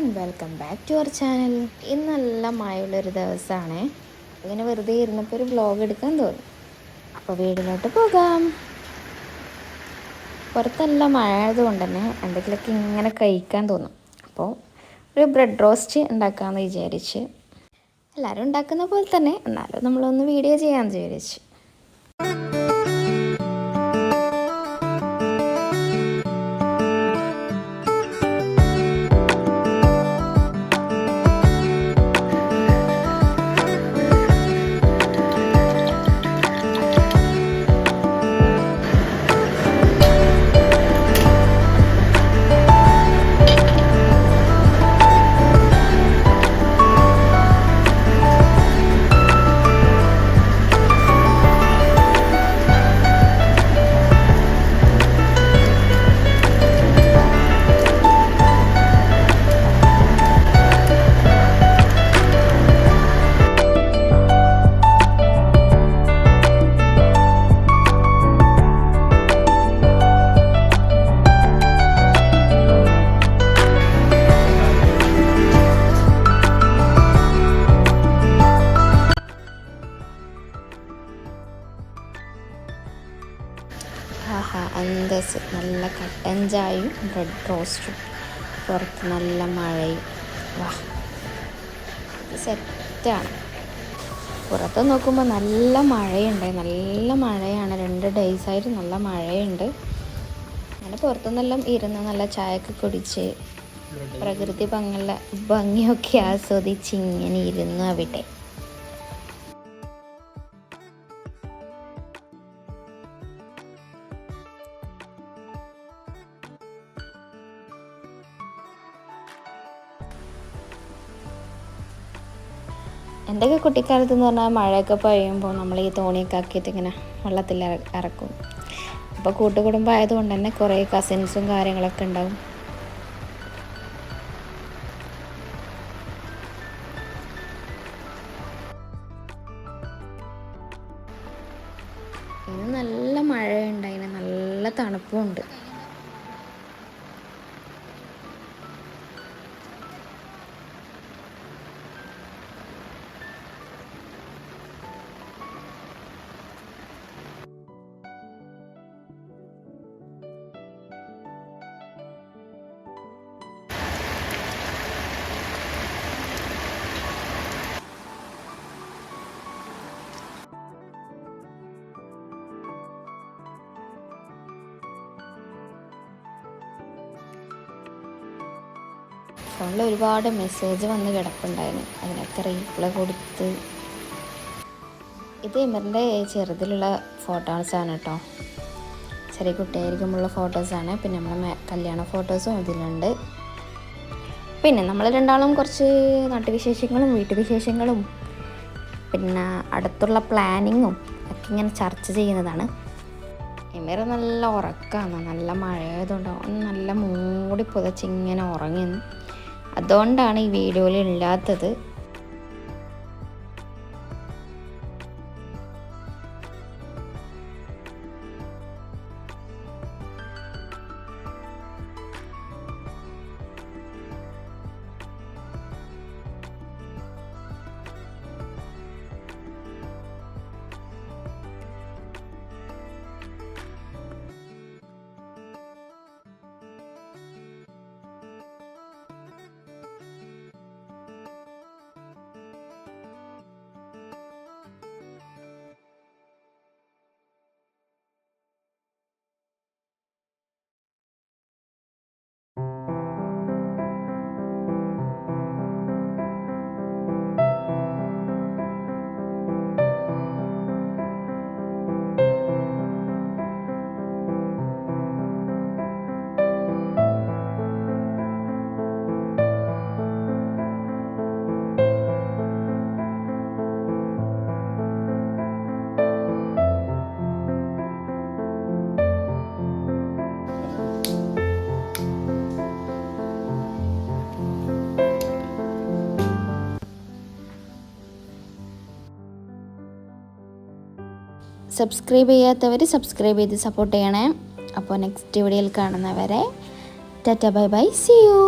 One welcome back to our channel ഇന്ന് നല്ല മഴയുള്ളൊരു ദിവസമാണ് ഇങ്ങനെ വെറുതെ ഇരുന്നപ്പോൾ ഒരു വ്ലോഗ് എടുക്കാൻ തോന്നി. അപ്പോൾ വീടിലോട്ട് പോകാം. പുറത്തല്ല മഴ ആയതുകൊണ്ട് തന്നെ എന്തെങ്കിലുമൊക്കെ ഇങ്ങനെ കഴിക്കാൻ തോന്നും. അപ്പോൾ ഒരു ബ്രെഡ് റോസ്റ്റ് ഉണ്ടാക്കാമെന്ന് വിചാരിച്ച്. എല്ലാവരും ഉണ്ടാക്കുന്ന പോലെ തന്നെ എന്നാലും നമ്മളൊന്ന് വീഡിയോ ചെയ്യാമെന്ന് വിചാരിച്ചു. ആഹാ അന്തസ് നല്ല കട്ടൻ ചായയും ബ്രെഡ് റോസ്റ്റും. പുറത്ത് നല്ല മഴയും. വാ. സെറ്റാണ്. പുറത്ത് നോക്കുമ്പോൾ നല്ല മഴയുണ്ട്. നല്ല മഴയാണ്. രണ്ട് ഡേയ്സായിട്ട് നല്ല മഴയുണ്ട്. അങ്ങനെ പുറത്തുനിന്നെല്ലാം ഇരുന്ന് നല്ല ചായയൊക്കെ കുടിച്ച് പ്രകൃതി ഭംഗിയൊക്കെ ആസ്വദിച്ച് ഇങ്ങനെ ഇരുന്നു അവിടെ. എന്റെയൊക്കെ കുട്ടിക്കാലത്ത് എന്ന് പറഞ്ഞാൽ മഴയൊക്കെ പെയ്യുമ്പോൾ നമ്മൾ ഈ തോണിയൊക്കെ ആക്കിയിട്ട് ഇങ്ങനെ വെള്ളത്തിൽ ഇറ- ഇറക്കും അപ്പോൾ കൂട്ടുകുടുംബം ആയതുകൊണ്ട് തന്നെ കുറേ കസിൻസും കാര്യങ്ങളൊക്കെ ഉണ്ടാവും ഇന്ന് നല്ല മഴയുണ്ടായിന് നല്ല തണുപ്പും ഉണ്ട് ഫോണിൽ ഒരുപാട് മെസ്സേജ് വന്ന് കിടപ്പുണ്ടായിരുന്നു. അതിനൊക്കെ റീപ്ലൈ കൊടുത്ത്. ഇത് എമറിന്റെ ചെറുതിലുള്ള ഫോട്ടോസാണ് കേട്ടോ ചെറിയ കുട്ടിയായിരിക്കുമ്പോഴുള്ള ഫോട്ടോസാണ് പിന്നെ നമ്മളെ കല്യാണ ഫോട്ടോസും ഇതിലുണ്ട്. പിന്നെ നമ്മൾ രണ്ടാളും കുറച്ച് നാട്ടുവിശേഷങ്ങളും വീട്ടുവിശേഷങ്ങളും പിന്നെ അടുത്തുള്ള പ്ലാനിങ്ങും ഒക്കെ ഇങ്ങനെ ചർച്ച ചെയ്യുന്നതാണ്. എമീർ നല്ല ഉറക്കമാണ് നല്ല മഴയായതുകൊണ്ട് അവൻ നല്ല മൂടി പുതച്ച് ഇങ്ങനെ അതുകൊണ്ടാണ് ഈ വീഡിയോയിൽ ഇല്ലാത്തത്. സബ്സ്ക്രൈബ് ചെയ്യാത്തവർ സബ്സ്ക്രൈബ് ചെയ്ത് സപ്പോർട്ട് ചെയ്യണേ. അപ്പോൾ നെക്സ്റ്റ് വീഡിയോയിൽ കാണുന്നവരെ tata bye bye see you